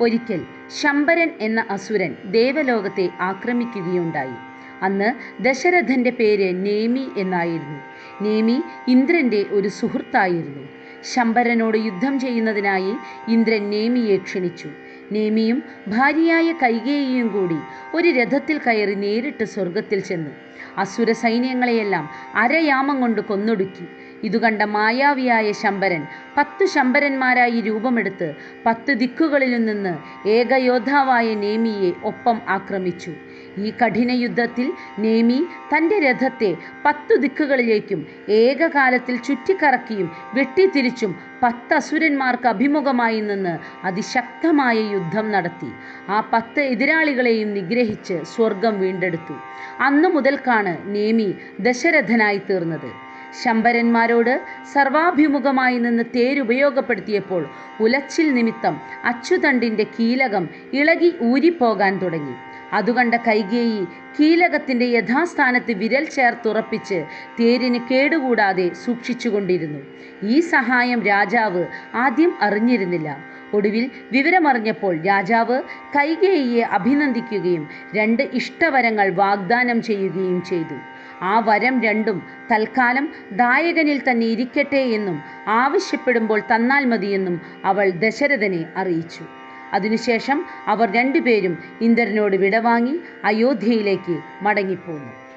ഒരിക്കൽ ശമ്പരൻ എന്ന അസുരൻ ദേവലോകത്തെ ആക്രമിക്കുകയുണ്ടായി. അന്ന് ദശരഥന്റെ പേര് നേമി എന്നായിരുന്നു. നേമി ഇന്ദ്രന്റെ ഒരു സുഹൃത്തായിരുന്നു. ശമ്പരനോട് യുദ്ധം ചെയ്യുന്നതിനായി ഇന്ദ്രൻ നേമിയെ ക്ഷണിച്ചു. നേമിയും ഭാര്യയായ കൈകേയിയും കൂടി ഒരു രഥത്തിൽ കയറി നേരിട്ട് സ്വർഗത്തിൽ ചെന്നു. അസുര സൈന്യങ്ങളെയെല്ലാം അരയാമം കൊണ്ട് കൊന്നൊടുക്കി. ഇതുകണ്ട മായാവിയായ ശമ്പരൻ പത്തു ശമ്പരന്മാരായി രൂപമെടുത്ത് പത്ത് ദിക്കുകളിലും നിന്ന് ഏകയോദ്ധാവായ നേമിയെ ഒപ്പം ആക്രമിച്ചു. ഈ കഠിന യുദ്ധത്തിൽ നേമി തന്റെ രഥത്തെ പത്തു ദിക്കുകളിലേക്കും ഏകകാലത്തിൽ ചുറ്റിക്കറക്കിയും വെട്ടിത്തിരിച്ചും പത്ത് അസുരന്മാർക്ക് അഭിമുഖമായി നിന്ന് അതിശക്തമായ യുദ്ധം നടത്തി. ആ പത്ത് എതിരാളികളെയും നിഗ്രഹിച്ച് സ്വർഗം വീണ്ടെടുത്തു. അന്നു മുതൽക്കാണ് നേമി ദശരഥനായി തീർന്നത്. ശമ്പരന്മാരോട് സർവാഭിമുഖമായി നിന്ന് തേരുപയോഗപ്പെടുത്തിയപ്പോൾ ഉലച്ചിൽ നിമിത്തം അച്ചുതണ്ടിന്റെ കീലകം ഇളകി ഊരിപ്പോകാൻ തുടങ്ങി. അതുകണ്ട കൈകേയി കീലകത്തിന്റെ യഥാസ്ഥാനത്ത് വിരൽ ചേർത്തുറപ്പിച്ച് തേരിന് കേടുകൂടാതെ സൂക്ഷിച്ചുകൊണ്ടിരുന്നു. ഈ സഹായം രാജാവ് ആദ്യം അറിഞ്ഞിരുന്നില്ല. ഒടുവിൽ വിവരമറിഞ്ഞപ്പോൾ രാജാവ് കൈകേയിയെ അഭിനന്ദിക്കുകയും രണ്ട് ഇഷ്ടവരങ്ങൾ വാഗ്ദാനം ചെയ്യുകയും ചെയ്തു. ആ വരം രണ്ടും തൽക്കാലം ദായകനിൽ തന്നെ ഇരിക്കട്ടെ എന്നും ആവശ്യപ്പെടുമ്പോൾ തന്നാൽ മതിയെന്നും അവൾ ദശരഥനെ അറിയിച്ചു. അതിനുശേഷം അവർ രണ്ടുപേരും ഇന്ദ്രനോട് വിടവാങ്ങി അയോധ്യയിലേക്ക് മടങ്ങിപ്പോന്നു.